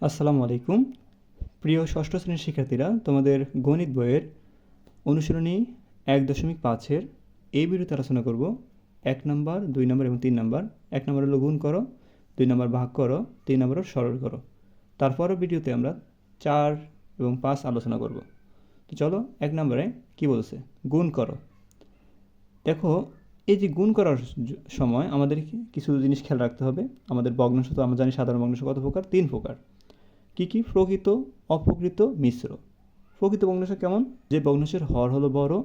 আসসালামু আলাইকুম। প্রিয় ষষ্ঠ শ্রেণির শিক্ষার্থীরা, তোমাদের গণিত বইয়ের অনুশীলনী এক দশমিক পাঁচের এই ভিডিওতে আলোচনা করব। এক নম্বর, দুই নম্বর এবং তিন নম্বর। এক নম্বর হলো গুণ করো, দুই নাম্বার ভাগ করো, তিন নাম্বার সরল করো। তারপরের ভিডিওতে আমরা চার এবং পাঁচ আলোচনা করব। তো চলো, এক নম্বরে কি বলছে? গুণ করো। দেখো, এই যে গুণ করার সময় আমাদের কিছু জিনিস খেয়াল রাখতে হবে। আমাদের ভগ্নাংশ তো আমরা জানি সাধারণ ভগ্নাংশ কত প্রকার? তিন প্রকার। কি কি? প্রকৃত, অপ্রকৃত, মিশ্র। প্রকৃত ভগ্নাংশ কেমন? যে ভগ্নাংশের হর হলো বড়,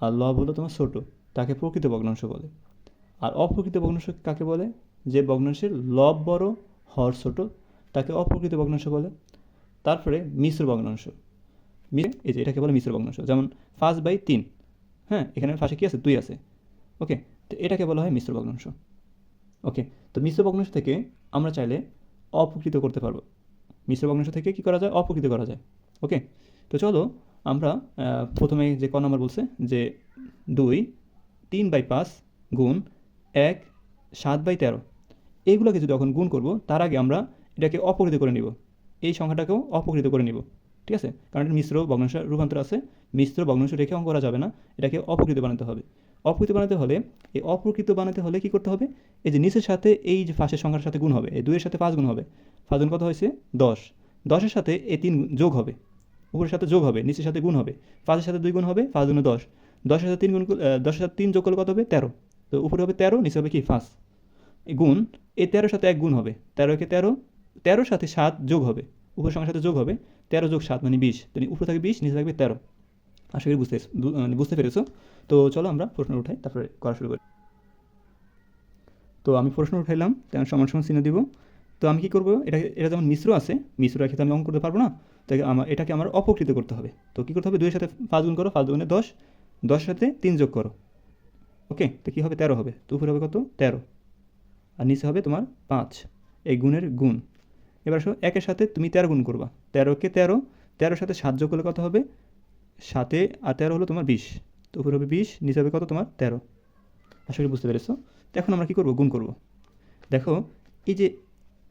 আর লব হলো তোমার ছোট, তাকে প্রকৃত ভগ্নাংশ বলে। আর অপ্রকৃত ভগ্নাংশ কাকে বলে? যে ভগ্নাংশের লব বড়, হর ছোট, তাকে অপ্রকৃত ভগ্নাংশ বলে। তারপরে মিশ্র ভগ্নাংশ। এই যে এটাকে বলে মিশ্র ভগ্নাংশ। যেমন পাঁচ বাই তিন। হ্যাঁ এখানে পাশে কী আছে? দুই আছে। ওকে, তো এটাকে বলা হয় মিশ্র ভগ্নাংশ। ওকে, তো মিশ্র ভগ্নাংশ থেকে আমরা চাইলে অপকৃত করতে পারব। মিশ্র ভগ্নাংশ থেকে কি করা যায়? অপকৃত করা যায়। ওকে? তো চলো আমরা প্রথমে যে ক নাম্বার বলছে যে দুই তিন বাই পাঁচ গুণ এক সাত বাই তেরো। এইগুলোকে যদি এখন গুণ করব, তার আগে আমরা এটাকে অপকৃত করে নিব। এই সংখ্যাটাকেও অপকৃত করে নিব। ঠিক আছে? কারণ মিশ্র ভগ্নাংশ রূপান্তর আছে। মিশ্র ভগ্নাংশ রেখে অঙ্ক করা যাবে না। এটাকে অপকৃত বানাতে হবে। অপকৃত বানাতে হলে, এই অপ্রকৃত বানাতে হলে কি করতে হবে? এই যে নিচের সাথে এই যে ফাঁসের সংখ্যার সাথে গুণ হবে, এই দুইয়ের সাথে পাঁচ গুণ হবে। পাঁচ গুণ কত হয়েছে? দশ। দশের সাথে এই তিন যোগ হবে। উপরের সাথে যোগ হবে, নিচের সাথে গুণ হবে। পাঁচের সাথে দুই গুণ হবে, পাঁচ গুণে দশ। দশের সাথে তিন গুণ দশের সাথে তিন যোগ করলে কত হবে? তেরো। তো উপরে হবে তেরো, নিচে হবে কি? পাঁচ। এই গুণ, এই তেরোর সাথে এক গুণ হবে। তেরো একে তেরো, তেরোর সাথে সাত যোগ হবে। উপরের সংখ্যার সাথে যোগ হবে, তেরো যোগ সাত মানে বিশ। তো উপরে থাকবে বিশ, নিচে থাকবে তেরো। আশা করি বুঝতে মানে বুঝতে পেরেছ। তো চলো আমরা প্রশ্ন উঠাই, তারপরে করা শুরু করি। তো আমি প্রশ্ন উঠাইলাম, তেমন সমান সমান চিহ্ন দিব। তো আমি কী করব? এটা এটা যেমন মিশ্র আছে, মিশ্র তো আমি অঙ্ক করতে পারব না। তাই আমার এটাকে আমার অপকৃত করতে হবে। তো কী করতে হবে? দুইয়ের সাথে পাঁচ গুণ করো, পাঁচ গুণে দশ। দশের সাথে তিন যোগ করো। ওকে, তো কী হবে? তেরো হবে। তো উপরে হবে কত? তেরো। আর নিচে হবে তোমার পাঁচ। এই গুণের গুণ। এবার আসো, একের সাথে তুমি তেরো গুণ করবা। তেরোকে তেরো। তেরোর সাথে সাত যোগ করলে কত হবে? সাতে আর তেরো হলো তোমার বিশ। তো উপরে হবে বিশ, নিচে হবে কত তোমার তেরো। আশা করি বুঝতে পেরেছ? তো এখন আমরা কী করব? গুণ করব। দেখো, এই যে,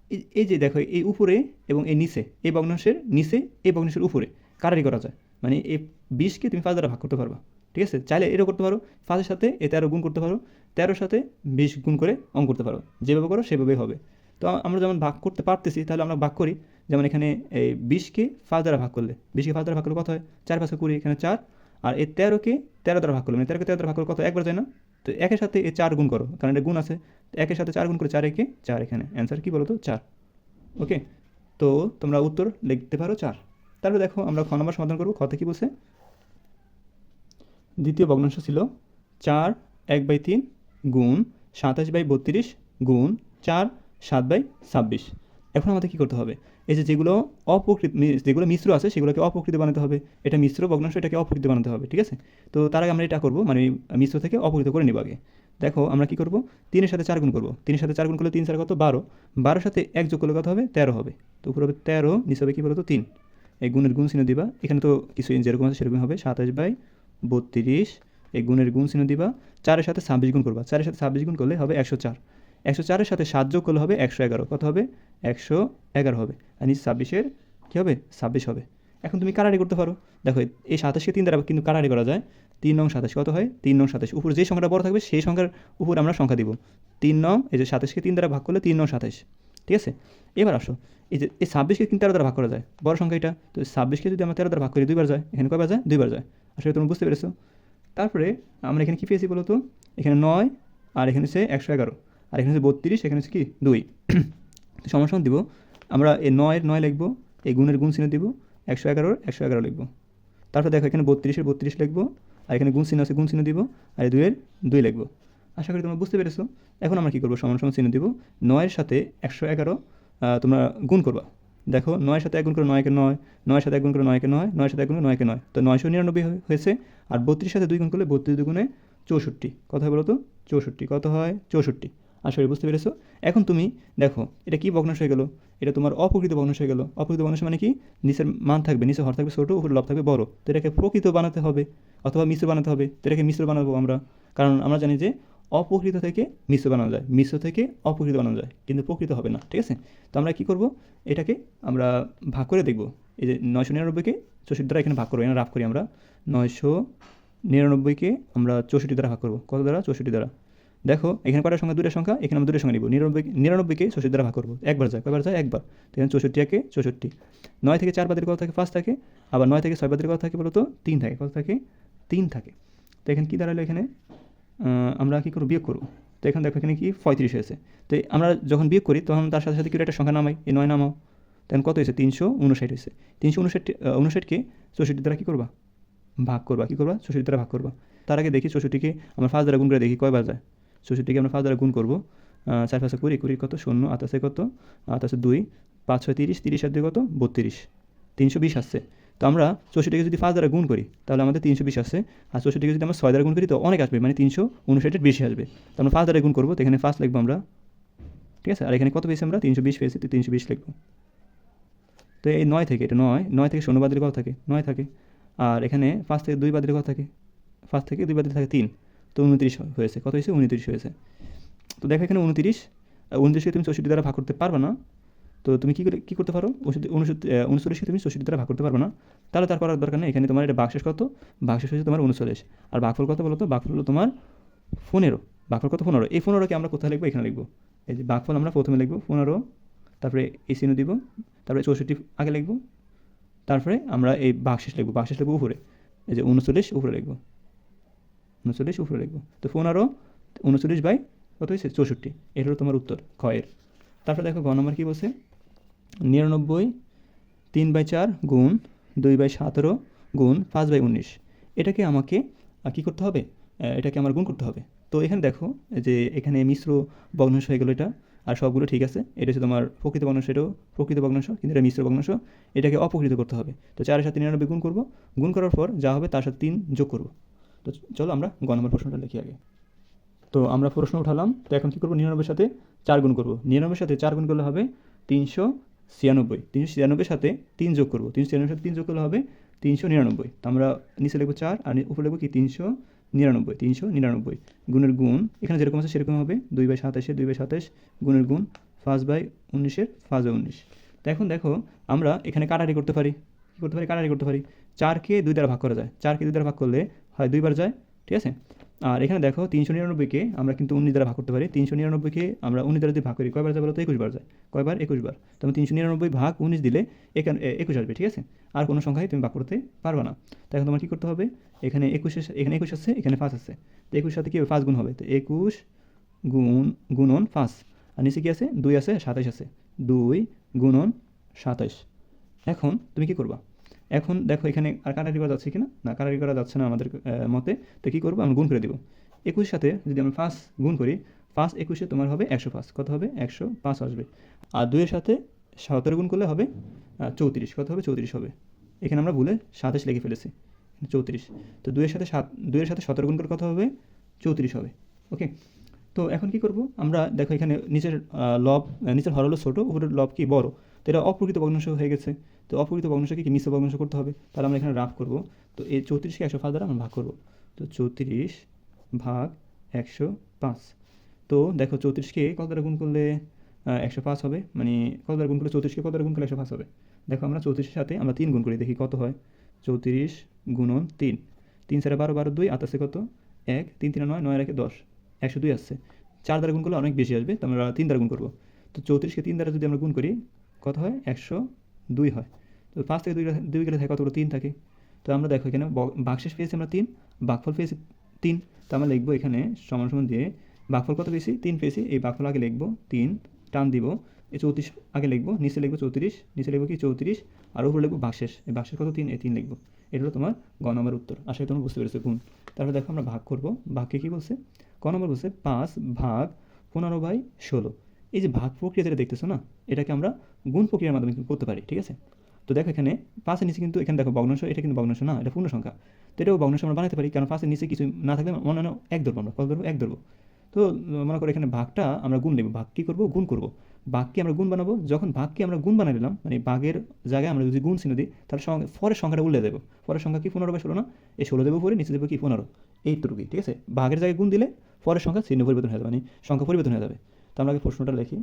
এই- যে দেখো, এই উপরে এবং এই নিচে, এই ভগ্নাংশের নিচে, এই ভগ্নাংশের উপরে কারারি করা যায়। মানে এই বিশকে তুমি পাঁচ দ্বারা ভাগ করতে পারবা। ঠিক আছে? চাইলে এটাও করতে পারো। পাঁচের সাথে এ তেরো গুণ করতে পারো। তেরোর সাথে বিশ গুণ করে অঙ্ক করতে পারো। যেভাবে করো, সেভাবেই হবে। তো আমরা যেমন ভাগ করতে পারতেছি, তাহলে আমরা ভাগ করি। যেমন এখানে এই বিশকে পাঁচ দ্বারা ভাগ করলে বিশকে পাঁচ দ্বারা ভাগ করলে কত হয়? চার পাঁচকে কুড়ি, এখানে চার। আর এই তেরোকে তেরো দ্বারা ভাগ করলে মানে তেরোকে তেরো দ্বারা ভাগ করলে কত? একবার যায় না? তো একের সাথে এই চার গুণ করো, কারণ এটা গুণ আছে। তো একের সাথে চার গুণ করে চার একে চার এখানে। অ্যান্সার কী বলো তো চার। ওকে তো তোমরা উত্তর লিখতে পারো চার। তারপরে দেখো আমরা খ নম্বর সমাধান করব। খতে কী বলছে? দ্বিতীয় ভগ্নাংশ ছিল চার এক বাই তিন গুণ সাতাশ বাই বত্রিশ গুণ চার সাত বাই ছাব্বিশ। এখন আমাদের কী করতে হবে? এই যে যেগুলো অপকৃত মি- যেগুলো মিশ্র আছে, সেগুলোকে অপকৃত বানাতে হবে। এটা মিশ্র ভগ্নাংশ, এটাকে অপকৃত বানাতে হবে, ঠিক আছে? তো তার আগে আমরা এটা করব মানে মিশ্র থেকে অপকৃত করে নিব আগে। দেখো, আমরা কী করব? তিনের সাথে চার গুণ করব। তিনের সাথে চার গুণ করলে তিন চার কত? বারো। বারোর সাথে এক যোগ করলে কত হবে? তেরো হবে। তো উপরে হবে তেরো, নিচে হবে কী বলতো? তিন। এই গুণের গুণ চিহ্ন দিবা। এখানে তো কিছু যেরকম আছে সেরকম হবে। সাতাশ বাই বত্রিশ, এই গুণের গুণ চিহ্ন দিবা। চারের সাথে ছাব্বিশ গুণ করবা। চারের সাথে ছাব্বিশ গুণ করলে হবে একশো চার। একশো চারের সাথে সাত যোগ করলে হবে একশো এগারো। কত হবে? একশো এগারো হবে। আর নিচে ছাব্বিশের কী হবে? ছাব্বিশ হবে। এখন তুমি কারারি করতে পারো। দেখো, এই সাতাশকে তিন দ্বারা কিন্তু কারারি করা যায়। তিন নং সাতাশ কত হয়? তিন নং সাতাশ। উপর যে সংখ্যাটা বড় থাকবে, সেই সংখ্যার উপর আমরা সংখ্যা দিব। তিন নং, এই যে সাতাশকে তিন দ্বারা ভাগ করলে তিন নং সাতাশ। ঠিক আছে? এবার আসো। এই যে, এই ছাব্বিশকে কিন্তু তেরো দ্বারা ভাগ করা যায়। বড় সংখ্যা এটা। তো ছাব্বিশকে যদি আমরা তেরো দ্বারা ভাগ করি, দুইবার যায়। এখানে কয়বার যায়? দুইবার যায়। আসলে তুমি বুঝতে পেরেছ। তারপরে আমরা এখানে কী পেয়েছি বলো তো? এখানে নয়, আর এখানে হচ্ছে একশো এগারো। আর এখানে হচ্ছে বত্রিশ, এখানে হচ্ছে কি দুই। সমস্যা দিব, আমরা এই নয়ের নয় লিখব এই গুণের গুণ চিহ্ন দিব, একশো এগারোর একশো এগারো লিখব। তারপর দেখো এখানে বত্রিশের বত্রিশ লিখব, আর এখানে গুণ চিহ্ন আছে, গুণ চিহ্ন দিব, আর দুইয়ের দুই লিখব। আশা করি তোমরা বুঝতে পেরেছ। এখন আমরা কী করব? সমান সমান চিহ্ন দিব, নয়ের সাথে একশো এগারো তোমরা গুণ করবা। দেখো, নয়ের সাথে এক গুণ করে নয়কে নয়, নয়ের সাথে এক গুণ করে নয়কে নয়, নয়ের সাথে এক গুণ করে নয়কে নয়। তো নয়শো নিরানব্বই হয়ে- হয়েছে, আর বত্রিশ সাথে দুই গুণ করলে বত্রিশ দুগুণে চৌষট্টি। কথা বলো তো? চৌষট্টি। কত হয়? চৌষট্টি। আশা করি বুঝতে পেরেছ? এখন তুমি দেখো, এটা কি ভগ্নাংশ হয়ে গেলো? এটা তোমার অপ্রকৃত ভগ্নাংশ হয়ে গেলো। অপ্রকৃত ভগ্নাংশ মানে কি? নিচের মান থাকবে, নিচে হর থাকবে ছোটো, উপরে লব থাকবে বড়। তো এটাকে প্রকৃত বানাতে হবে, অথবা মিশ্র বানাতে হবে। তো এটাকে মিশ্র বানাবো আমরা। কারণ আমরা জানি যে অপ্রকৃত থেকে মিশ্র বানানো যায়, মিশ্র থেকে অপ্রকৃত বানানো যায়, কিন্তু প্রকৃত হবে না, ঠিক আছে? তো আমরা কী করব? এটাকে আমরা ভাগ করে দেখব। এই যে নয়শো নিরানব্বইকে চৌষট্টি দ্বারা এখানে ভাগ করব, এখানে রাফ করি আমরা। নয়শো নিরানব্বইকে আমরা চৌষট্টি দ্বারা ভাগ করব। কত দ্বারা? চৌষট্টি দ্বারা। দেখো, এখানে কটার সংখ্যা? দুটো সংখ্যা? এখানে আমরা দুটো সংখ্যা নিব। নিরানব্বই নিরানব্বইকে চৌষট্টি দ্বারা ভাগ করব। একবার যায়। কয়বার যায়? একবার। তো এখানে চৌষট্টি একে চৌষট্টি। নয় থেকে চার বাদের কথা থাকে, পাঁচ থাকে। আবার নয় থেকে ছয় বাদের কথা থাকে বলো তো তিন থাকে। কত থাকে? তিন থাকে। তো এখানে কী দাঁড়াল এখানে? আমরা কী করব? বিয়োগ করব। তো এখানে দেখো, এখানে কি? পঁয়ত্রিশ হয়েছে। তো আমরা যখন বিয়োগ করি, তখন তার সাথে সাথে কি একটা সংখ্যা নামাই? এই নয় নামাও। তখন কত হয়েছে? তিনশো উনষাট হয়েছে। তিনশো উনষাট উনষাটকে চৌষট্টি দ্বারা কী করবা? ভাগ করবা। কী করবা? চৌষট্টি দ্বারা ভাগ করবা। তার আগে দেখি চৌষট্টিকে আমরা ফার্স্ট দ্বারা গুণ করে দেখি, কয়বার যায়? চৌষট্টিকে আমরা ফার্স্ট দ্বারা গুণ করব। চার পাঁচে কুড়ি কুড়ি কত? শূন্য আতাশে কত? আতাশে দুই, পাঁচ ছয় তিরিশ তিরিশ আর দুই কত? বত্রিশ। তিনশো বিশ আসছে। তো আমরা চৌষট্টিকে যদি পাঁচ দ্বারা গুণ করি, তাহলে আমাদের তিনশো বিশ আসছে। আর চৌষট্টিকে যদি আমরা ছয় দ্বারা গুণ করি, তো অনেক আসবে মানে তিনশো উনষাটের বেশি আসবে। তো আমরা পাঁচ দ্বারা গুণ করব, তো এখানে ফার্স্ট লিখব আমরা। ঠিক আছে? আর এখানে কত পেয়েছি আমরা? তিনশো বিশ পেয়েছি, তো তিনশো বিশ লিখব। তো এই নয় থেকে, এটা নয় নয় থেকে শূন্য বাদের কথা থাকে, নয় থাকে। আর এখানে পাঁচ থেকে দুই বাদের কথা থাকে, পাঁচ থেকে দুই বাদের থাকে তিন। তো উনত্রিশ হয়েছে। কত হয়েছে? উনত্রিশ হয়েছে। তো দেখো এখানে উনত্রিশ উনত্রিশকে তুমি চৌষট্টি দ্বারা ভাগ করতে পারবে না। তো তুমি কী করে, কী করতে পারো? উনচল্লিশকে তুমি চৌষট্টি দ্বারা ভাগ করতে পারবে না। তাহলে তার করার দরকার নেই। এখানে তোমার এটা বাকশেষ কত? বাকশেষ হয়েছে তোমার উনচল্লিশ। আর বাকফল কত বলো তো বাকফল হলো তোমার পনেরো। বাকফল কত? পনেরো। এই পনেরোকে আমরা কোথায় লিখব? এখানে লিখব। এই যে বাকফল আমরা প্রথমে লিখব, পনেরো। তারপরে এই দিব। তারপরে চৌষট্টি আগে লিখব। তারপরে আমরা এই বাকশেষ লিখব। বাকশেষ লিখব উপরে। এই যে উনচল্লিশ, উপরে লিখব। উনচল্লিশ, উপরে লিখব। তো পনেরো উনচল্লিশ বাই কত হয়েছে? চৌষট্টি। এটা হলো তোমার উত্তর ক্ষয়ের তারপরে দেখো, গ নম্বর কী বলছে? নিরানব্বই তিন বাই চার গুণ দুই বাই সতেরো গুণ পাঁচ বাই উনিশ। এটাকে আমাকে কী করতে হবে? এটাকে আমার গুণ করতে হবে। তো এখানে দেখো, যে এখানে মিশ্র ভগ্নাংশ হয়ে গেলো এটা, আর সবগুলো ঠিক আছে। এটা হচ্ছে তোমার প্রকৃত ভগ্নাংশ, এটাও প্রকৃত ভগ্নাংশ, কিন্তু এটা মিশ্র ভগ্নাংশ। এটাকে অপকৃত করতে হবে। তো চারের সাথে নিরানব্বই গুণ করব। গুণ করার পর যা হবে তার সাথে তিন যোগ করব। তো চলো আমরা গ নম্বর প্রশ্নটা লিখি আগে। তো আমরা প্রশ্ন উঠালাম, তো এখন কী করব? নিরানব্বইয়ের সাথে চার গুণ করব। নিরানব্বইয়ের সাথে চার গুণ করলে হবে তিনশো ছিয়ানব্বই। তিনশো ছিয়ানব্বইয়ের সাথে তিন যোগ করব। তিনশো ছিয়ানব্বই সাথে তিন যোগ করলে হবে তিনশো নিরানব্বই। তো আমরা নিচে লিখব চার আর উপরে লিখব কি? তিনশো নিরানব্বই। তিনশো নিরানব্বই। গুণের গুণ এখানে যেরকম আছে সেরকম হবে। দুই বাই সাতাশে দুই বাই সাতাশ গুণের গুণ পাঁচ বাই উনিশের পাঁচ বাই উনিশ। তো এখন দেখো আমরা এখানে কাটারি করতে পারি। কী করতে পারি? কাটারি করতে পারি। চারকে দুই দ্বারা ভাগ করা যায়। চারকে দুই দ্বারা ভাগ করলে হয়, দুইবার যায়, ঠিক আছে? আর এখানে দেখো তিনশো নিরানব্বইকে আমরা কিন্তু উনিশ দ্বারা ভাগ করতে পারি। তিনশো নিরানব্বইকে আমরা উনিশ দ্বারা যদি ভাগ করি, কয়বার যায় বলো তো? একুশ বার যায়। কয়বার? একুশ বার তবে তিনশো নিরানব্বই ভাগ উনিশ দিলে এখানে একুশ আসবে, ঠিক আছে? আর কোনো সংখ্যায় তুমি ভাগ করতে পারবে না। তো এখন তোমার কী করতে হবে? এখানে একুশের সা- এখানে একুশ আছে এখানে পাঁচ আছে তো একুশ সাথে কী হবে? পাঁচ গুণ হবে। তো একুশ গুণ, গুণন পাঁচ। আর নিচে কী আছে? দুই আছে, সাতাশ আছে। দুই গুণন সাতাশ। এখন তুমি কি করবা? এখন দেখো এখানে আর কাটারি করা যাচ্ছে কি না কাটারি করা যাচ্ছে না আমাদের মতে, তো কী করব? আমরা গুণ করে দেবো। একুশের সাথে যদি আমরা পাঁচ গুণ করি পাঁচ একুশে তোমার হবে একশো পাঁচ কত হবে? একশো পাঁচ আসবে। আর দুইয়ের সাথে সতেরো গুণ করলে হবে চৌত্রিশ। কত হবে? চৌত্রিশ হবে। এখানে আমরা ভুলে সাতাশ লিখে ফেলেছি। চৌত্রিশ। তো দুইয়ের সাথে সাত, দুইয়ের সাথে সতেরো গুণ করে কত হবে? চৌত্রিশ হবে। ওকে তো এখন কি করব? আমরা দেখো এখানে নিচের লব নিচের হর হলো ছোটো, উপরের লব কি বড়? তো এটা অপ্রকৃত ভগ্নাংশ হয়ে গেছে। তো অপ্রকৃত ভগ্নাংশকে কি মিশ্র ভগ্নাংশ করতে হবে? তাহলে আমরা এখানে রাফ করব। তো এই চৌত্রিশকে একশো পাঁচ দ্বারা আমরা ভাগ করব। তো চৌত্রিশ ভাগ একশো পাঁচ। তো দেখো চৌত্রিশকে কত দ্বারা গুণ করলে একশো পাঁচ হবে? মানে কত দ্বারা গুণ করলে চৌত্রিশকে কত দ্বারা গুণ করলে একশো পাঁচ হবে? দেখো আমরা চৌত্রিশের সাথে আমরা তিন গুণ করি, দেখি কত হয়? চৌত্রিশ গুণন তিন। তিন চারে বারো বারো দুই আটাশে কত? এক, তিন তিন নয় নয় রেখে দশ। একশো দুই আসছে। চার দ্বারা গুণ করলে অনেক বেশি আসবে, তো আমরা তিন দ্বারা গুণ করব। তো চৌত্রিশকে তিন দ্বারা যদি আমরা গুণ করি, কত হয়? একশো দুই হয়। তো পাঁচ থেকে দুই দুই গেলে থাকে কতগুলো? তিন থাকে। তো আমরা দেখো এখানে ব- বাকশেষ পেয়েছি আমরা তিন, বাকফল পেয়েছি তিন। তো আমরা লিখব এখানে সমান সমান দিয়ে বাকফল কত পেয়েছি? তিন পেয়েছি। এই বাকফল আগে লিখব তিন, টান দিব। এই চৌত্রিশ আগে লিখব, নিচে লিখব চৌত্রিশ, নিচে লিখব কি চৌত্রিশ, আর উপরে লিখব বাকশেষ এই বাকশেষ কত তিন? এই তিন লিখব। এটা হলো তোমার গ নম্বর উত্তর। আশা করি তোমরা বুঝতে পেরেছ, গুণ। তারপরে দেখো আমরা ভাগ করব। ভাগকে কী বলছে? ক নম্বর বলছে পাঁচ ভাগ পনেরো বাই ষোলো। এই যে ভাগ প্রক্রিয়া যেটা দেখতেছো না, এটাকে আমরা গুণ প্রক্রিয়ার মাধ্যমে করতে পারি? ঠিক আছে? তো দেখো এখানে পাঁচের নিচে কিন্তু, এখানে দেখো ভগ্নাংশ, এটা কিন্তু ভগ্নাংশ না, এটা পূর্ণ সংখ্যা তো এটাও ভগ্নাংশ আমরা বানাতে পারি, কারণ পাঁচের নিচে কিছু না থাকলে মনে হয় এক ধরবো আমরা কত ধরবো এক ধরবো। তো মনে করো এখানে ভাগটা আমরা গুণ নেব, ভাগ কী করব? গুণ করব। ভাগকে আমরা গুণ বানাবো? যখন ভাগকে আমরা গুণ বানিয়ে দিলাম মানে বাঘের জায়গায় আমরা যদি গুণ চিহ্ন দিই, তাহলে সঙ্গে, পরের সংখ্যাটা উল্লে দেবো। ফরের সংখ্যা কি পনেরো বা ষোলো না? এই ষোলো দেবো পরে নিচে দেবো কি পনেরো? এইটুকুই, ঠিক আছে? বাঘের জায়গায় গুণ দিলে পরের সংখ্যা চিহ্ন পরিবর্তন হয়ে যাবে মানে সংখ্যা পরিবর্তন হয়ে যাবে। তো আমরা আগে প্রশ্নটা লিখি।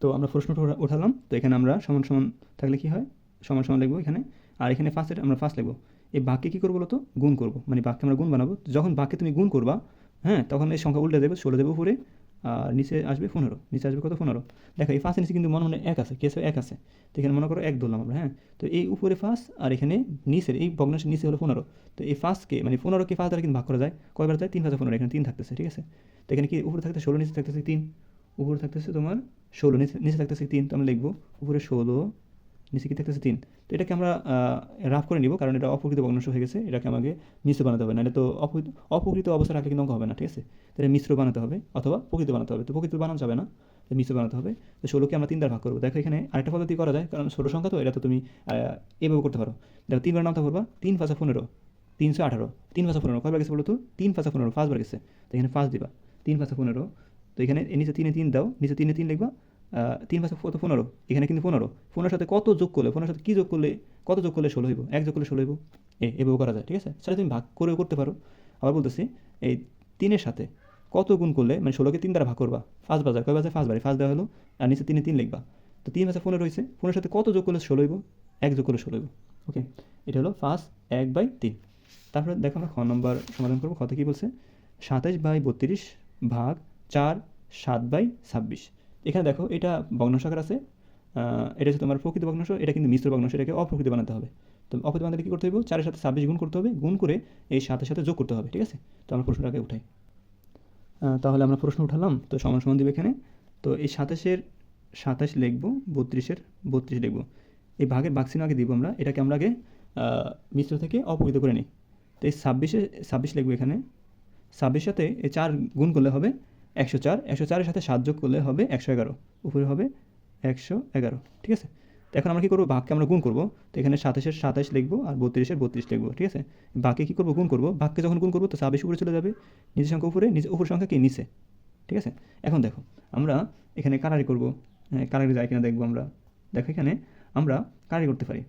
তো আমরা প্রশ্নটা উঠালাম। তো এখানে আমরা সমান সমান থাকলে কি হয়? সমান সমান লিখব এখানে। আর এখানে ফার্স্টের আমরা ফার্স্ট লিখব। এই বাক্যে কী করব বলতো? গুণ করব। মানে বাক্যে আমরা গুণ বানাবো। যখন বাক্যে তুমি গুণ করবা হ্যাঁ তখন এই সংখ্যা উল্টে দেবে, ষোলো দেবে উপরে, আর নিচে আসবে পনেরো। নিচে আসবে কত? পনেরো। দেখো, এই ফার্স্টের নিচে কিন্তু মনে মনে এক আছে কেসে এক আছে। তো এখানে মনে করো এক ধরলাম আমরা হ্যাঁ? তো এই উপরে ফার্স্ট আর এখানে নিচের, এই ভগ্নাংশের নিচে হলো পনেরো। তো এই ফার্স্টকে মানে পনেরোকে ফার্স্ট দ্বারা কিন্তু ভাগ করা যায়। কয়বার যায়? তিন ফার্স্ট পনেরো। এখানে তিন থাকতেছে, ঠিক আছে? তো এখানে কি উপরে থাকতে ষোলো, নিচে থাকতেছে তিন। উপরে থাকতেছে তোমার ষোলো, নিচে নিচে থাকতেছে তিন। তো আমরা লিখব উপরে ষোলো নিচে কি থাকতেছে তিন। তো এটাকে আমরা রাফ করে নিব, কারণ এটা অপ্রকৃত ভগ্নাংশ হয়ে গেছে, এটাকে আমাকে মিশ্র বানাতে হবে, নাহলে তো অপ্রকৃত অবস্থা রাখলে কিন্তু অঙ্ক হবে না, ঠিক আছে? তাহলে মিশ্র বানাতে হবে, অথবা প্রকৃত বানাতে হবে। তো প্রকৃত বানানো যাবে না তো মিশ্র বানাতে হবে। তো ষোলোকে আমরা তিন দ্বারা ভাগ করব। দেখো এখানে আরেকটা পদ্ধতি করা যায়, কারণ ষোলো সংখ্যা তো, এটা তো তুমি এভাবে করতে পারো। দেখো, তিনবার নামতে পারবা তিন পাঁচা পনেরো, তিনশো আঠারো, তিন পাঁচা পনেরো। কয়বার গেছে বলো তো? তিন পাঁচা পনেরো ফার্স্টবার গেছে। তো এখানে ফার্স্ট দিবা, তিন পাঁচা পনেরো। তো এখানে নিচে তিনে তিন দাও, নিচে তিনে তিন লিখবা তিন পাঁচা, কত, পনেরো? এখানে কিন্তু পনেরো। পনেরোর সাথে কত যোগ করলে, পনেরোর সাথে কী যোগ করলে, কত যোগ করলে ষোলো হইব? এক যোগ করলে ষোলো হইব? এ, এভাবে করা যায়, ঠিক আছে? সেটা তুমি ভাগ করেও করতে পারো। আবার বলতেছি, এই তিনের সাথে কত গুণ করলে মানে ষোলোকে তিন দ্বারা ভাগ করবা? ফার্স্ট বাজার, কয় বাজার? ফার্স্ট বাড়ি। ফার্স্ট দেওয়া হলো, আর নিচে তিনে তিন লিখবা। তো তিন বাজার পনেরো হয়েছে পনেরোর সাথে কত যোগ করলে ষোলো হইব? এক যোগ করলে ষোলো হইব। ওকে? এটা হলো ফার্স্ট এক বাই তিন। তারপরে দেখো আমরা খ নম্বর সমাধান করব। কত কী বলছে? সাতাইশ বাই বত্রিশ ভাগ চার, সাত বাই ছাব্বিশ। এখানে দেখো, এটা ভগ্নাংশ আছে এটা হচ্ছে তোমার প্রকৃত ভগ্নাংশ এটা কিন্তু মিশ্র ভগ্নাংশ এটাকে অপ্রকৃত বানাতে হবে। তো অপ্রকৃত বানাতে কী করতে হবে চারের সাথে ছাব্বিশ গুণ করতে হবে, গুণ করে এই সাথে সাথে যোগ করতে হবে, ঠিক আছে? তো আমরা প্রশ্নটাকে উঠাই। তাহলে আমরা প্রশ্ন উঠালাম, তো সমান সমান দিবে এখানে। তো এই সাতাশের সাতাশ লিখব, বত্রিশের বত্রিশ লিখব। এই ভাগের বাক্সিন আগে দিব আমরা, এটাকে আমরা আগে মিশ্র থেকে অপকৃত করে নিই। তো এই ছাব্বিশে, ছাব্বিশ লিখব এখানে। ছাব্বিশ সাথে এই চার গুণ করলে হবে একশো চার, একশো চারের সাথে সাত যোগ করলে হবে একশো এগারো। উপরে হবে একশো এগারো, ঠিক আছে? তো এখন আমরা কী করব? ভাগকে আমরা গুণ করব। তো এখানে সাতাশের সাতাশ লিখব আর বত্রিশের বত্রিশ লিখব, ঠিক আছে? বাকি কী করব? গুণ করব। ভাগকে যখন গুণ করব, তো ছাব্বিশ উপরে চলে যাবে। নিজের সংখ্যা উপরে নিজের উপর সংখ্যা কি? নিচে, ঠিক আছে? এখন দেখো, আমরা এখানে কারারি করব। হ্যাঁ কারারি যায় কিনা দেখব আমরা। দেখো এখানে আমরা কারারি করতে পারি।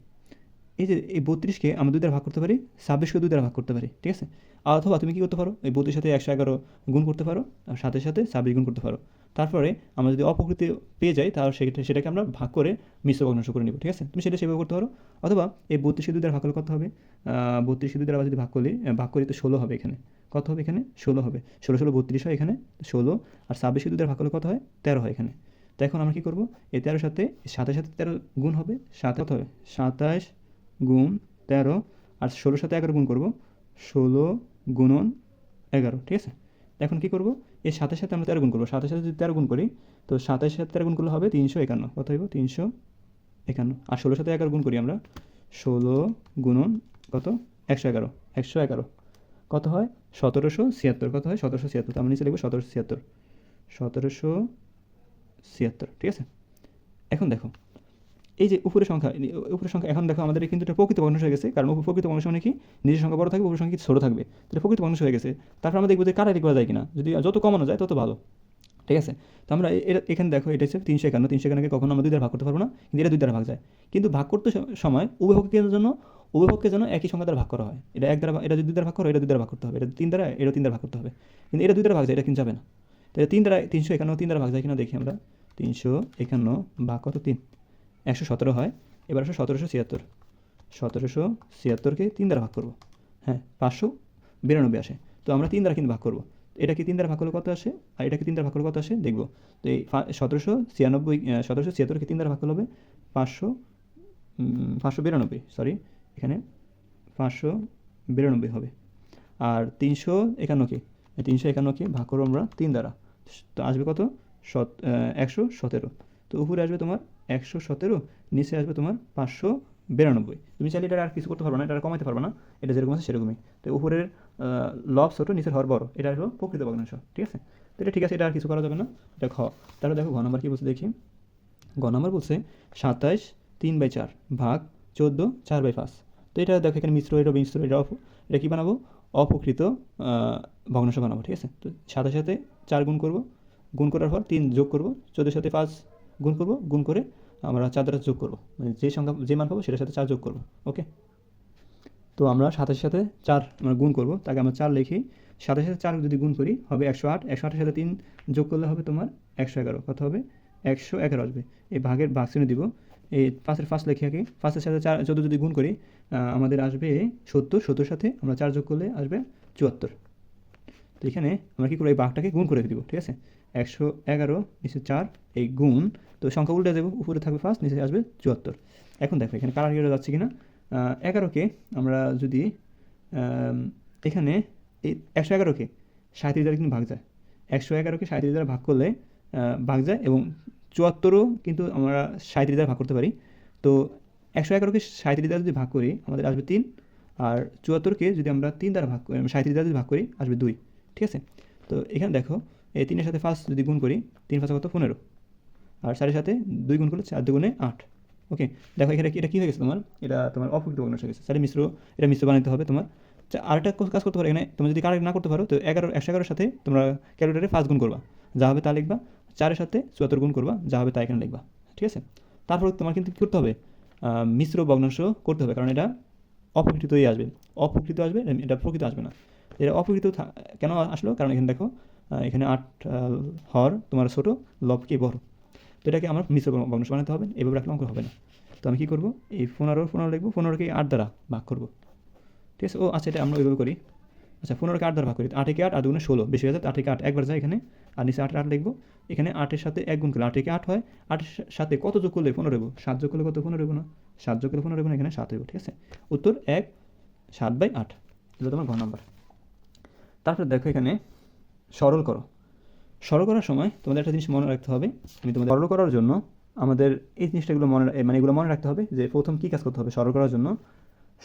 এই যে এই বত্রিশকে আমরা দুই দ্বারা ভাগ করতে পারি ছাব্বিশকে দুই দ্বারা ভাগ করতে পারি, ঠিক আছে? অথবা তুমি কী করতে পারো? এই বত্রিশ সাথে একশো এগারো গুণ করতে পারো, আর সাথে সাথে ছাব্বিশ গুণ করতে পারো। তারপরে আমরা যদি অপকৃতি পেয়ে যাই, তাহলে সেটা সেটাকে আমরা ভাগ করে মিশ্র ভগ্নাংশ করে নিব, ঠিক আছে? তুমি সেটা সেভাবে করতে পারো। অথবা এই বত্রিশকে দুই দ্বারা ভাগ করলে কত হবে? বত্রিশকে দুই দ্বারা যদি ভাগ করলে ভাগ করি তো ষোলো হবে এখানে। কত হবে এখানে? ষোলো হবে। ষোলো ষোলো বত্রিশ হয় এখানে, ষোলো। আর ছাব্বিশকে দুই দ্বারা ভাগ করলে কত হয়? তেরো হয় এখানে। তো এখন আমরা কী করব? এই তেরোর সাথে সাথে সাথে তেরো গুণ হবে সাত হবে? সাতাশ গুণ তেরো আর ষোলোর সাথে এগারো গুণ করব। ষোলো গুণন এগারো, ঠিক আছে? এখন কী করব? এর সাথে সাথে আমরা তেরো গুণ করব। সাথে সাথে যদি তেরো গুণ করি, তো সাতাশের সাথে তেরো গুণ করলে হবে তিনশো একান্ন। কত হইব? তিনশো একান্ন। আর ষোলোর সাথে এগারো গুণ করি আমরা। ষোলো গুণন কত? একশো এগারো। একশো এগারো। কত হয়? সতেরোশো ছিয়াত্তর। কত হয়? সতেরোশো ছিয়াত্তর। আমরা নিচে লিখব সতেরোশো ছিয়াত্তর। সতেরোশো ছিয়াত্তর, ঠিক আছে? এখন দেখো এই যে উপরের সংখ্যা উপরের সংখ্যা, এখন দেখো আমাদের কিন্তু এটা প্রকৃত ভগ্নাংশ হয়ে গেছে, কারণ প্রকৃত ভগ্নাংশ মানে কি? নিজের সংখ্যা বড় থাকবে, উপরের সংখ্যা ছোটো থাকবে। তাহলে প্রকৃত ভগ্নাংশ হয়ে গেছে। তারপর আমরা দেখব যে কাটারি করা যায় কিনা। যদি যত কমানো যায়, তত ভালো। ঠিক আছে? তো আমরা এটা এখানে দেখো, এটা হচ্ছে তিনশো একান্ন। তিনশো একান্নকে কখনো আমরা দুই ভাগ করতে পারব না, কিন্তু এটা দুই দ্বারা ভাগ যায়। কিন্তু ভাগ করতে সময় উভয়পক্ষের জন্য উভয়পক্ষের জন্য একই সংখ্যা দ্বারা ভাগ করা হয়। এটা এক দ্বারা এটা যদি দুই ভাগ করো, এটা দুই দ্বারা ভাগ করতে হবে। এটা তিন দ্বারা, এটা তিন ভাগ করতে হবে। কিন্তু এটা দুই ভাগ যায়, এটা কিন্তু যাবে না। তো এটা তিন দ্বারা তিনশো একান্ন তিন দ্বারা ভাগ যায় কিনা দেখি আমরা। তিনশো একান্ন ভাগ কত? তিন। একশো সতেরো হয়, এবার আসো সতেরোশো ছিয়াত্তর। সতেরোশো ছিয়াত্তরকে তিন দ্বারা ভাগ করব। হ্যাঁ পাঁচশো বিরানব্বই আসে। তো আমরা তিন দ্বারা কিন্তু ভাগ করব। এটাকে তিন দ্বারা ভাগ করলে কত আসে? আর এটাকে তিন দ্বারা ভাগ করলে কত আসে? দেখব। তো এই সতেরোশো ছিয়ানব্বই সতেরোশো ছিয়াত্তরকে তিন দ্বারা ভাগ করলে হবে? পাঁচশো পাঁচশো বিরানব্বই সরি এখানে পাঁচশো বিরানব্বই হবে। আর তিনশো একান্নকে তিনশো একান্নকে ভাগ করব আমরা তিন দ্বারা। তো আসবে কত? সত একশো সতেরো। তো উপরে আসবে তোমার একশো সতেরো, নিচে আসবে তোমার পাঁচশো বিরানব্বই। তুমি চাইলে এটা আর কিছু করতে পারবে না এটা কমাতে পারবে না, এটা যেরকম আছে সেরকমই। তো উপরের লব ছোটো, নিচের হর বড়, এটা হলো প্রকৃত ভগ্নাংশ, ঠিক আছে? তো এটা ঠিক আছে, এটা আর কিছু করা যাবে না, এটা খ তাহলে দেখো, ঘ নম্বর কী বলছে দেখি? গ নম্বর বলছে সাতাইশ তিন বাই চার ভাগ চোদ্দ চার বাই পাঁচ। তো এটা দেখো, এখানে মিশ্র, এটা মিশ্র এটা অপ, এটা কী বানাবো? অপকৃত ভগ্নাংশ বানাবো, ঠিক আছে? তো সাথে সাথে চার গুণ করব, গুণ করার পর তিন যোগ করব, চোদ্দোর সাথে পাঁচ গুণ করব, গুণ করে আমরা চার দ্বারা যোগ করব। মানে যে সংখ্যা, যে মান পাবো সেটার সাথে চার যোগ করব ওকে তো আমরা সাথের সাথে চার আমরা গুণ করব। তাকে আমরা চার লিখি। সাতের সাথে চার যদি গুণ করি, হবে একশো আট। একশো আটের সাথে তিন যোগ করলে হবে তোমার একশো এগারো। কত হবে? একশো এগারো আসবে। এই ভাগের ভাগ চিহ্ন দিব। এই পাঁচের ফার্স্ট লেখে আগে ফার্স্টের সাথে চার, চোদ্দ যদি গুণ করি আমাদের আসবে সত্তর। সত্তর সাথে আমরা চার যোগ করলে আসবে চুয়াত্তর। তো এখানে আমরা কী করব? এই বাঘটাকে গুণ করে দিব, ঠিক আছে? একশো এগারো, নিচে চার, এই গুণ। তো সংখ্যা উল্টে দেবো উপরে থাকবে ফার্স্ট নিচে আসবে চুয়াত্তর। এখন দেখো, এখানে কালার গিয়ে যাচ্ছে কিনা? এগারোকে আমরা যদি এখানে এই একশো এগারোকে সাঁত্রিশ দ্বারা কিন্তু ভাগ যায়। একশো এগারোকে সাঁত্রিশ দ্বারা ভাগ করলে ভাগ যায় এবং চুয়াত্তরও কিন্তু আমরা সাঁত্রিশ দ্বারা ভাগ করতে পারি। তো একশো এগারোকে সাঁত্রিশ দ্বারা যদি ভাগ করি, আমাদের আসবে তিন। আর চুয়াত্তরকে যদি আমরা তিন দ্বারা ভাগ করি সাঁত্রিশ দ্বারা যদি ভাগ করি, আসবে দুই। ঠিক আছে? তো এখানে দেখো এই তিনের সাথে ফার্স্ট যদি গুণ করি, তিন ফার্স্ট কত? পনেরো। আর সাড়ে সাথে দুই গুণ করলে চার দুগুণে আট। ওকে, দেখো এখানে এটা কী হয়ে গেছে তোমার? এটা তোমার অপকৃত ভগ্নাংশ হয়ে গেছে। চারে মিশ্র, এটা মিশ্র বানাতে হবে তোমার। চা- আরেকটা কাজ করতে পারো এখানে। তুমি যদি কারেক্ট না করতে পারো, তো এগারো একশো এগারোর সাথে তোমরা ক্যালকুলেটারে ফার্স্ট গুণ করবা। যা হবে তা লিখবা। চারের সাথে চুয়াত্তর গুণ করবা। যা হবে তা এখানে লিখবা। ঠিক আছে? তারপর তোমার কিন্তু কী করতে হবে? মিশ্র ভগ্নাংশ করতে হবে। কারণ এটা অপ্রকৃতই আসবে। অপ্রকৃত আসবে, এটা প্রকৃত আসবে না। এটা অপ্রকৃত কেন আসলো? কারণ এখানে দেখো এখানে আট হর, তোমার ছোটো, লবকে বড়। তো এটাকে আমার মিশ্র ভগ্নাংশ বানাতে হবে, এভাবে রাখলে অঙ্ক হবে না। তো আমি কী করব? এই পনেরো পনেরো লিখব, পনেরোকে আট দ্বারা ভাগ করব। ঠিক আছে? ও আচ্ছা এটা আমরা ওইভাবে করি। আচ্ছা পনেরোকে আট দ্বারা ভাগ করি। আটকে আট আর দুগুণে ষোলো। বেশি হয়ে যায় আটকে আট, একবার যায় এখানে। আর নিচে আটের আট লিখব। এখানে আটের সাথে এক গুণ করলে আটকে আট হয়। আটের সাথে কত যোগ করলে পনেরো হইব? সাত যোগ করলে কত পনেরো হইব না? সাত যোগ করলে পনেরো হইব না, এখানে সাত হইব, ঠিক আছে? উত্তর এক, সাত বাই আট। এটা তোমার ঘর নাম্বার তারপরে দেখো এখানে সরল করো। সরল করার সময় তোমাদের একটা জিনিস মনে রাখতে হবে। আমি তোমাদের সরল করার জন্য আমাদের এই জিনিসটাগুলো মনে মানে এগুলো মনে রাখতে হবে যে প্রথম কী কাজ করতে হবে সরল করার জন্য।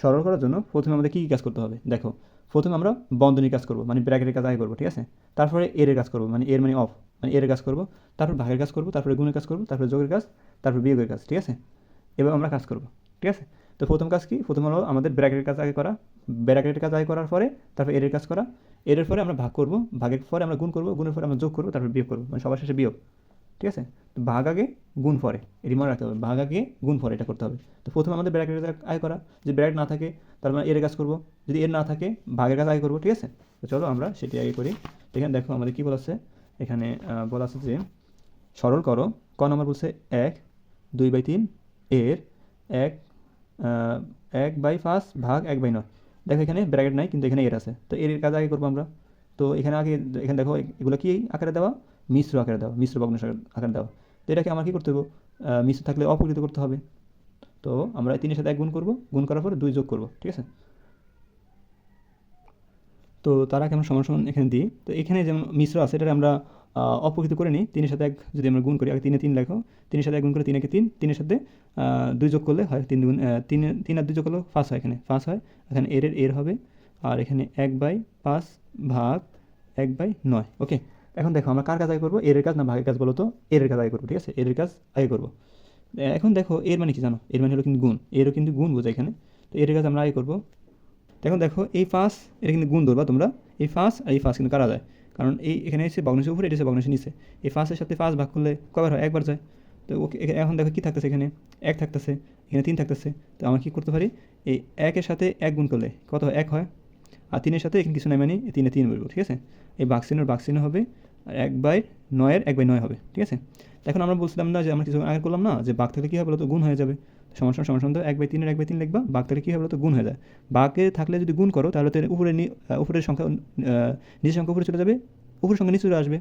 সরল করার জন্য প্রথমে আমাদের কী কী কাজ করতে হবে? দেখো, প্রথমে আমরা বন্ধনীর কাজ করব মানে ব্র্যাকেটের কাজ আগে করব, ঠিক আছে? তারপরে এর কাজ করব মানে এর মানে অফ মানে এর কাজ করব, তারপর ভাগের কাজ করব, তারপরে গুণের কাজ করব, তারপরে যোগের কাজ, তারপর বিয়োগের কাজ, ঠিক আছে? এবার আমরা কাজ করব, ঠিক আছে? তো প্রথম কাজ কি? প্রথম হলো আমাদের ব্র্যাকেটের কাজ আগে করা। ব্র্যাকেটের কাজ আগে করার পরে তারপর এর কাজ করা। এর পরে আমরা ভাগ করব। ভাগের পরে আমরা গুণ করব। গুণের পরে আমরা যোগ করব। তারপর বিয়োগ করব। মানে সবার শেষে বিয়োগ। ঠিক আছে? তো ভাগ আগে, গুণ পরে। এটি মনে রাখতে হবে। ভাগ আগে, গুণ পরে এটা করতে হবে। তো প্রথমে আমাদের ব্র্যাকেটের কাজ আগে করা। যদি ব্র্যাকেট না থাকে তার মানে এর কাজ করব। যদি এর না থাকে, ভাগের কাজ আগে করব। ঠিক আছে? তো চলো আমরা সেটি আগে করি। এখানে দেখো আমাদের কী বলা আছে? এখানে বলা আছে যে, সরল করো। ক নম্বর বলছে এক, দুই বাই তিন, এর এক এক বাই পাঁচ ভাগ এক বাই নয় দেখো এখানে ব্র্যাকেট নাই, কিন্তু এখানে এর আছে। তো এর কাজ আগে করব আমরা। তো এখানে আগে, এখানে দেখো, এগুলো কি আকারে দেওয়া? মিশ্র আকারে দেওয়া, মিশ্র ভগ্নাংশ আকারে দেওয়া। তো এটাকে আমার কী করতে হবে মিশ্র থাকলে অপকৃত করতে হবে। তো আমরা তিনের সাথে এক গুণ করব, গুণ করার পরে দুই যোগ করব, ঠিক আছে? তো তারা কেমন সমান সমান এখানে দিই। তো এখানে যেমন মিশ্র আছে এটা আমরা অপকৃত করে নিই। তিনের সাথে এক যদি আমরা গুণ করি, আগে তিনে তিন লেখো। তিনের সাথে এক গুণ করে তিনেকে তিন। তিনের সাথে দুই যোগ করলে হয় তিন দুগুণ তিন তিন আর দুই যোগ করলে পাঁচ হয় এখানে। পাঁচ হয়, এখানে এর এর হবে। আর এখানে এক বাই পাঁচ ভাগ এক বাই নয়। ওকে? এখন দেখো আমরা কার কাজ আগে করব? এর কাজ না ভাগের কাজ বলো তো? এর কাজ আগে করব, ঠিক আছে? এর কাজ আগে করব। এখন দেখো এর মানে কি জানো? এর মানে হলো কিন্তু গুণ। এরও কিন্তু গুণ বোঝায় এখানে। তো এর কাজ আমরা আগে করব। এখন দেখো এই ফাঁস এটা কিন্তু গুণ ধরবা তোমরা। এই ফাঁস আর এই ফাঁস কিন্তু কারা যায় কারণ এই এখানে এসে ভগ্নাংশের উপরে, এটা এসে ভগ্নাংশের নিচে। এই ফাঁসের সাথে ফাঁস ভাগ করলে কবার হয়? একবার যায়। তো ওকে এখন দেখো কী থাকতেছে এখানে? এক থাকতেছে, এখানে তিন থাকতেছে। তো আমরা কী করতে পারি? এই একের সাথে এক গুণ করলে কত হয়? এক হয়। আর তিনের সাথে এখানে কিছু নাই মানে তিনে তিন বলব, ঠিক আছে? এই বাক্সিনের বাক্সিন হবে আর এক বাই নয়ের, এক বাই নয় হবে, ঠিক আছে? এখন আমরা বলছিলাম না যে আমরা কিছু আগে করলাম না, যে বাঘ থাকলে কী হবে বলতো? গুণ হয়ে যাবে। সমান সমান সমান এক বাই তিনের এক বাই তিন লিখবা বাঘ থাকলে কী হবে তো গুণ হয়ে যায়। বাঘে থাকলে যদি গুণ করো, তাহলে তো উপরে উপরের সংখ্যা নিচের সংখ্যা উপরে চলে যাবে। উপরের সংখ্যা নিচে চলে আসবে।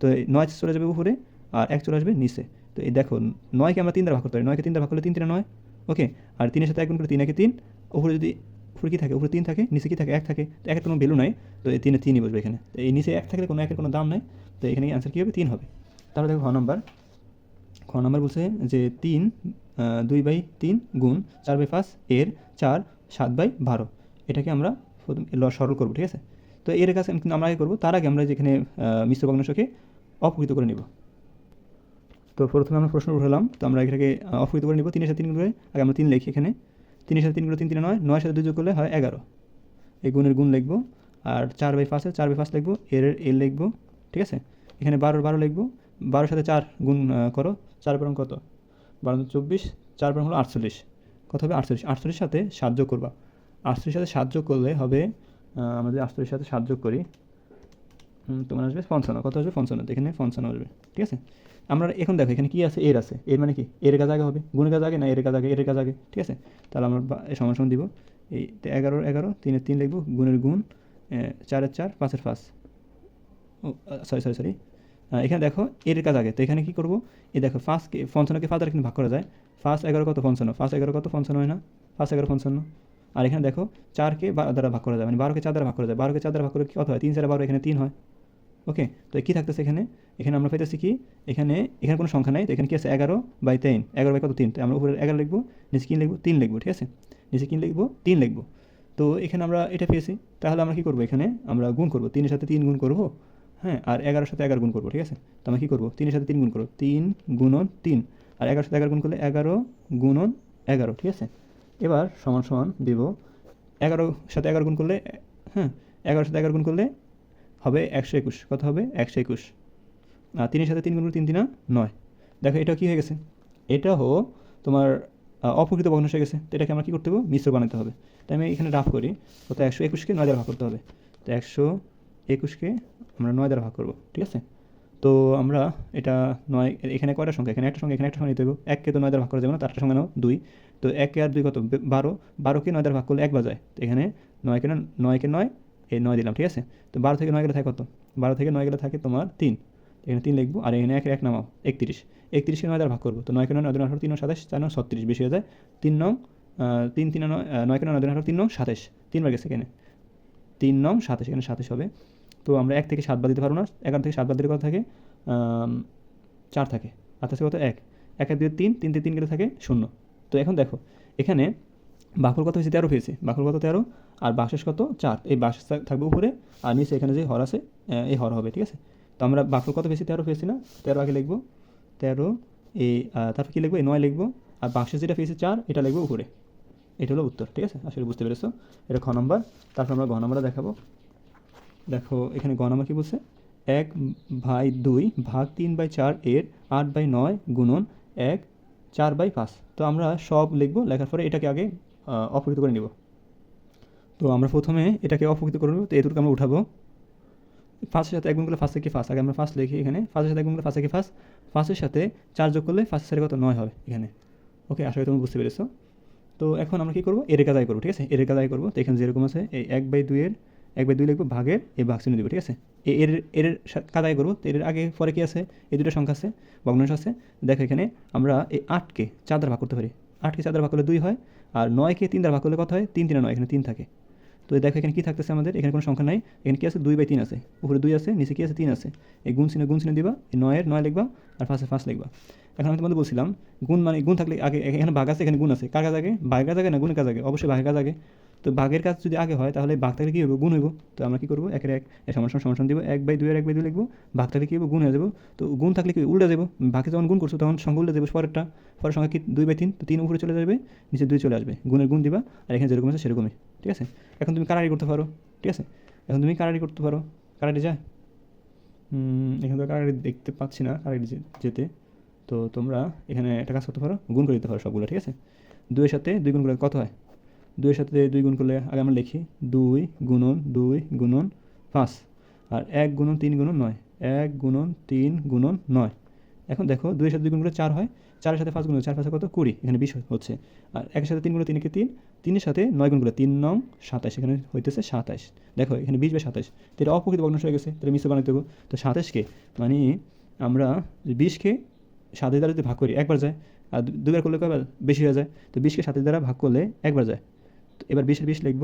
তো নয় চলে যাবে উপরে, আর এক চলে আসবে নিচে। তো এই দেখো, নয়কে আমরা তিন দ্বারা ভাগ করতে পারি। নয়কে তিন দ্বারা ভাগ করলে তিন তিনে নয়? ওকে, আর তিনের সাথে এক গুণ করে তিন, একে তিন। উপরে যদি, উপরে কী থাকে? উপরে তিন থাকে, নিচে কী থাকে? এক থাকে। তো একের কোনো ভ্যালু নাই। তো এই তিনে তিনই বসবে এখানে। তো এই নিচে এক থাকলে কোনো একের কোনো দাম নাই। তো এখানে অ্যান্সার কী হবে? তিন হবে। তাহলে দেখো ঘ নম্বর। খ নম্বর বলছে যে তিন দুই বাই তিন গুণ চার বাই পাঁচ এর চার সাত বাই বারো। এটাকে আমরা সরল করব, ঠিক আছে? তো এর কাছে কিন্তু আমরা আগে করব, তার আগে আমরা যেখানে মিশ্র ভগ্নাংশকে অপকৃত করে নিব। তো প্রথমে আমরা প্রশ্ন উঠালাম, তো আমরা এটাকে অপকৃত করে নিব তিনের সাথে তিন করে। আগে আমরা তিন লিখি এখানে। তিনের সাথে তিন করে তিন, তিনে নয় নয় সাথে দুই যোগ করলে হয় এগারো। এই গুণের গুণ লিখব, আর চার বাই পাঁচের চার বাই পাঁচ লিখব, এর এর লিখব, ঠিক আছে? এখানে বারোর বারো লিখব, বারোর সাথে চার গুণ করো, চার বরং কত? বারো চব্বিশ, চার বরং হলো আটচল্লিশ। কত হবে? আটচল্লিশ। আটচল্লিশ সাথে সাত যোগ করবা। আটচল্লিশ সাথে সাত যোগ করলে হবে আমাদের আটচল্লিশ সাথে সাত যোগ করি। তোমার আসবে পঞ্চান্ন। কত আসবে? পঞ্চান্ন। এখানে পঞ্চান্ন আসবে। ঠিক আছে? আমরা এখন দেখো, এখানে কী আছে? এর আছে। এর মানে কি? এর কাজ আগে হবে। গুণের কাজ আগে না এর কাজ আগে এর কাজ আগে ঠিক আছে? তাহলে আমরা সমান সমান দিব। এই এগারো এগারো তিনের তিন লিখব। গুণের গুণ চারের চার, পাঁচের পাঁচ। ও সরি সরি সরি এখানে দেখো, এর কাজ আগে। তো এখানে কী করব? এ দেখো ফার্স্টকে পাঁচ দ্বারা কিন্তু ভাগ করা যায়। ফার্স্ট এগারো কত পঞ্চান্ন? ফার্স্ট এগারো কত পঞ্চান্ন হয় না? ফার্স্ট এগারো পঞ্চান্ন। আর এখানে দেখো, চারকে বারো দ্বারা ভাগ করা যায়। মানে বারোকে চার দ্বারা ভাগ করা যায়। বারোকে চার দ্বারা ভাগ করে কত হয়? তিন চার বারো, এখানে তিন হয়। ওকে তো কী থাকতেছে এখানে? এখানে আমরা পাইতেছি কি? এখানে এখানে কোনো সংখ্যা নাই। তো এখানে কি আছে? এগারো বাই তিন। এগারো বাই কত? তিন। তো আমরা উপরে এগারো লিখব, নিচে কিন লিখব, তিন লিখব, ঠিক আছে? নিচে কিন লিখব, তিন লিখব। তো এখানে আমরা এটা পেয়েছি। তাহলে আমরা কী করব এখানে? আমরা গুণ করব। তিনের সাথে তিন গুণ করব? হ্যাঁ আর এগারোর সাথে এগারো গুণ করব ঠিক আছে? তো আমরা কী করব? তিনের সাথে তিন গুণ করব। তিন গুণন তিন। আর এগারোর সাথে এগারো গুণ করলে এগারো গুণন এগারো ঠিক আছে? এবার সমান সমান দিব। এগারো সাথে এগারো গুণ করলে হ্যাঁ এগারোর সাথে এগারো গুণ করলে হবে একশো একুশ। কত হবে? একশো একুশ। আর তিনের সাথে তিন গুণ করলে তিন তিনা নয়। দেখো এটা কী হয়ে গেছে? এটাও তোমার আহ, অপ্রকৃত ভগ্নাংশ হয়ে গেছে। তো এটাকে আমরা কী করতে হবে? মিশ্র বানাতে হবে। তাই আমি এখানে রাফ করি। কত একশো একুশকে নয় ভাগ করতে হবে। তো একশো একুশকে আমরা নয় দ্বারা ভাগ করব, ঠিক আছে? তো আমরা এটা নয়, এখানে কয়টা সংখ্যা? এখানে একটা সংখ্যা, এখানে একটা সংখ্যা নিতে হবে এককে তো নয় দ্বারা ভাগ করা যাবে না, তার সংখ্যা নাও, দুই। তো একে আর দুই কত? বারো। বারোকে নয় দ্বারা ভাগ করলে এক বাজায়। তো এখানে নয়কে নয়কে নয় এই নয় দিলাম, ঠিক আছে? তো বারো থেকে নয় গেলে থাকে কত? বারো থেকে নয় গেলে থাকে তোমার তিন। এখানে তিন লিখব, আর এখানে এক এক নামাও, একত্রিশ। একত্রিশকে নয় দ্বারা ভাগ করব, তো নয়কে নয় নয় আঠারো, তিন সাতাশ, চার নয়, ছত্রিশ, বেশি হয়ে যায়। তিন নং তিন তিন নয় নয়কে নয় নয়, আঠারো, তিন নং, সাতাশ। তিনবার গেছে এখানে। তিন নং, সাতাশ, এখানে সাতাশ হবে। তো আমরা এক থেকে সাত বাদ দিতে পারব না। এগারো থেকে সাত বাদ দিলে কত থাকে? চার থাকে। আর তার কত? এক। এক এক, দুই, তিন তিন তিন তিন গেলে থাকে শূন্য। তো এখন দেখো, এখানে বাকুর কত হয়েছে? তেরো পেয়েছে বাকুর কত? তেরো। আর বাক্সেস কত? চার। এই বাক্সেস থাক- থাকবে উপরে। আর নিচে এখানে যে হর আছে এই হর হবে, ঠিক আছে? তো আমরা বাকুর কত পেয়েছি? তেরো পেয়েছি না? তেরো আগে লিখব। তেরো এই তারপর কী লিখব? এই নয় লিখব। আর বাক্সেস যেটা পেয়েছে চার, এটা লিখব উপরে। এটা হলো উত্তর, ঠিক আছে? আসলে বুঝতে পেরেছ। এটা খ নম্বর। তারপর আমরা ঘ নম্বরটা দেখাবো। দেখো, এখানে গ নম্বর কী বলছে? এক ভাই দুই ভাগ তিন বাই চার এর আট বাই নয় গুণন এক চার বাই পাঁচ। তো আমরা সব লিখব, লেখার পরে এটাকে আগে অপকৃত করে নিব। তো আমরা প্রথমে এটাকে অপকৃত করে নেব, তো এটুকু আমরা উঠাবো। ফার্স্টের সাথে এক গুণ করলে ফার্স্ট থেকে ফার্স্ট আগে আমরা ফার্স্ট লিখি এখানে। ফার্স্টের সাথে এক গুণ করলে ফার্স্ট থেকে ফার্স্ট ফার্স্টের সাথে চার যোগ করলে ফার্স্টের সাথে কত? নয় হবে এখানে। ওকে, আশা করি তুমি বুঝতে পেরেছ। তো এখন আমরা কী করব? এর কাজ করব, ঠিক আছে? এর কাজ করব। তো এখানে যেরকম আছে, এই এক বাই দুইয়ের এক বাই দুই লিখব ভাগের এই ভাগ চিহ্ন দিব, ঠিক আছে? এর এর আয় করব, তো এর আগে পরে কি আছে? এই দুটো সংখ্যা আছে, ভগ্নাংশ আছে। দেখো এখানে আমরা এই আটকে চার দ্বারা ভাগ করতে পারি। আটকে চার দ্বারা ভাগ করলে দুই হয়, আর নয়কে তিন দ্বারা ভাগ করলে কত হয়? তিন তিন নয়, এখানে তিন থাকে। তো দেখো এখানে কী থাকতেছে আমাদের? এখানে কোনো সংখ্যা নাই। এখানে কি আছে? দুই বাই তিন আছে। উপরে দুই আছে, নিচে কি আছে? তিন আছে। এই গুণ চিহ্ন গুণ চিহ্ন দিবা, এই নয়ের নয় লিখবা, আর ফার্স্টে ফার্স্ট লিখবা। এখন আমি তোমাদের বলছিলাম, গুণ মানে গুণ থাকলে আগে এখানে ভাগ আছে, এখানে গুণ আছে। কার কাজ আগে? ভাগের কাজ আগে না গুণের কাজ আগে? অবশ্যই ভাগের কাজ আগে। তো ভাগের কাজ যদি আগে হয়, তাহলে ভাগ থাকলে কী হবে গুণ হইব। তো আমরা কী করব? একের এক সমান সমান সমান দিব। এক বাই দুইয়ের এক বাই দুই লিখব। ভাগ থাকলে কী হবে গুণ হয়ে যাব। তো গুণ থাকলে কি উল্টে যাব। ভাগে যখন গুণ করছ, তখন সংখ্যা উল্টে যাব পরেরটা। পরের সংখ্যা কি? দুই বাই তিন। তো তিন উপরে চলে যাবে, নিচে দুই চলে আসবে। গুণের গুণ দিবা, আর এখানে যেরকম আছে সেরকমই। ঠিক আছে? এখন তুমি কারারি করতে পারো। ঠিক আছে? এখন তুমি কারারি করতে পারো। কারারি যায়? এখানে তো কারারি দেখতে পাচ্ছি না কারারি যেতে। তো তোমরা এখানে একটা কাজ করতে পারো। গুণ করে দিতে পারো সবগুলো, ঠিক আছে? দুইয়ের সাথে দুই গুণ করে কত হয়? দুইয়ের সাথে দুই গুণ করলে আগে আমরা লিখি দুই গুণন দুই গুণন পাঁচ। আর এক গুণন তিন গুণন নয়। এক গুণন তিন গুণন নয়। এখন দেখো দুইয়ের সাথে দুই গুণ করলে চার হয়। চারের সাথে পাঁচ গুণ চার পাঁচে কত? কুড়ি। এখানে বিশ হচ্ছে। আর একের সাথে তিন গুণ তিনকে তিন। তিনের সাথে নয় গুণ করলে তিন নং সাতাশ। এখানে হইতেছে সাতাশ। দেখো এখানে বিশ বা সাতাশ। তো এটা অপ্রকৃত ভগ্নাংশ হয়ে গেছে। তাহলে মিশ্র বানাতে দেবো তো সাতাশকে মানে আমরা বিশকে সাতের দ্বারা যদি ভাগ করি, একবার যায়। আর দুবার করলে কয়বার বেশি হয়ে যায়। তো বিশকে সাতের দ্বারা ভাগ করলে একবার যায়। এবার বিশের বিশ লিখব।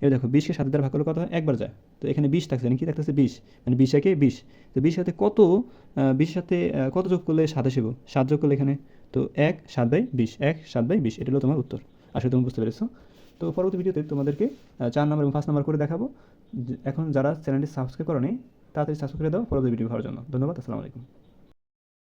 এবার দেখো বিশকে সাতের দ্বারা ভাগ করলে কত হয়? একবার যায়। তো এখানে বিশ থাকছে কি থাকতেছে? বিশ। মানে বিশ একে বিশ। তো বিশ সাথে কত বিশের সাথে কত যোগ করলে সাতাশ হব সাত যোগ করলে এখানে? তো এক, সাত বাই বিশ। এক, সাত বাই বিশ। এটা হলো তোমার উত্তর। আসলে তুমি বুঝতে পেরেছ। তো পরবর্তী ভিডিওতে তোমাদেরকে চার নম্বর এবং পাঁচ নম্বর করে দেখাবো। এখন যারা চ্যানেলটি সাবস্ক্রাইব করো তাড়াতাড়ি সাবস্ক্রাইব করে দাও পরবর্তী ভিডিও হওয়ার জন্য। ধন্যবাদ, আসসালামু আলাইকুম।